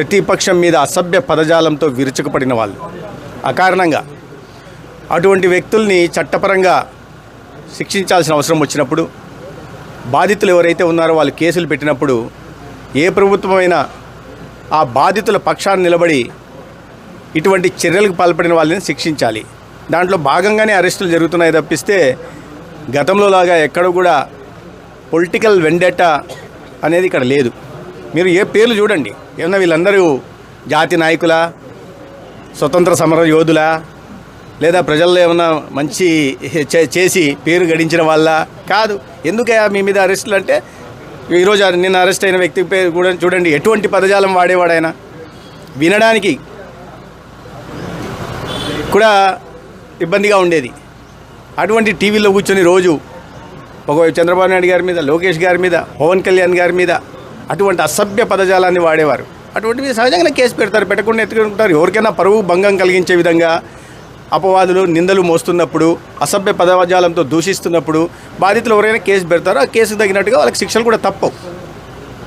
ప్రతిపక్షం మీద అసభ్య పదజాలంతో విరుచుకుపడిన వాళ్ళు. అకారణంగా అటువంటి వ్యక్తుల్ని చట్టపరంగా శిక్షించాల్సిన అవసరం వచ్చినప్పుడు బాధితులు ఎవరైతే ఉన్నారో వాళ్ళు కేసులు పెట్టినప్పుడు ఏ ప్రభుత్వమైనా ఆ బాధితుల పక్షాన్ని నిలబడి ఇటువంటి చర్యలకు పాల్పడిన వాళ్ళని శిక్షించాలి. దాంట్లో భాగంగానే అరెస్టులు జరుగుతున్నాయి తప్పిస్తే గతంలో లాగా ఎక్కడ కూడా పొలిటికల్ వెండేటా అనేది ఇక్కడ లేదు. మీరు ఏ పేర్లు చూడండి. ఏమన్నా వీళ్ళందరూ జాతి నాయకుల స్వతంత్ర సమర యోధులా లేదా ప్రజల్లో ఏమన్నా మంచి చే- చేసి పేరు గడించిన వాళ్ళ? కాదు. ఎందుకయా మీ మీద అరెస్టులు అంటే ఈరోజు నిన్న అరెస్ట్ అయిన వ్యక్తి పేరు కూడా చూడండి. ఎటువంటి పదజాలం వాడేవాడైనా? వినడానికి కూడా ఇబ్బందిగా ఉండేది. అటువంటి టీవీలో కూర్చొని రోజు ఒక చంద్రబాబు నాయుడు గారి మీద లోకేష్ గారి మీద పవన్ కళ్యాణ్ గారి మీద అటువంటి అసభ్య పదజాలాన్ని వాడేవారు. అటువంటివి సహజంగానే కేసు పెడతారు పెట్టకుండా ఎత్తుకుంటారు. ఎవరికైనా పరువు భంగం కలిగించే విధంగా అపవాదులు నిందలు మోస్తున్నప్పుడు అసభ్య పదజాలంతో దూషిస్తున్నప్పుడు బాధితులు ఎవరైనా కేసు పెడతారో ఆ కేసుకు తగినట్టుగా వాళ్ళకి శిక్షలు కూడా తప్పవు.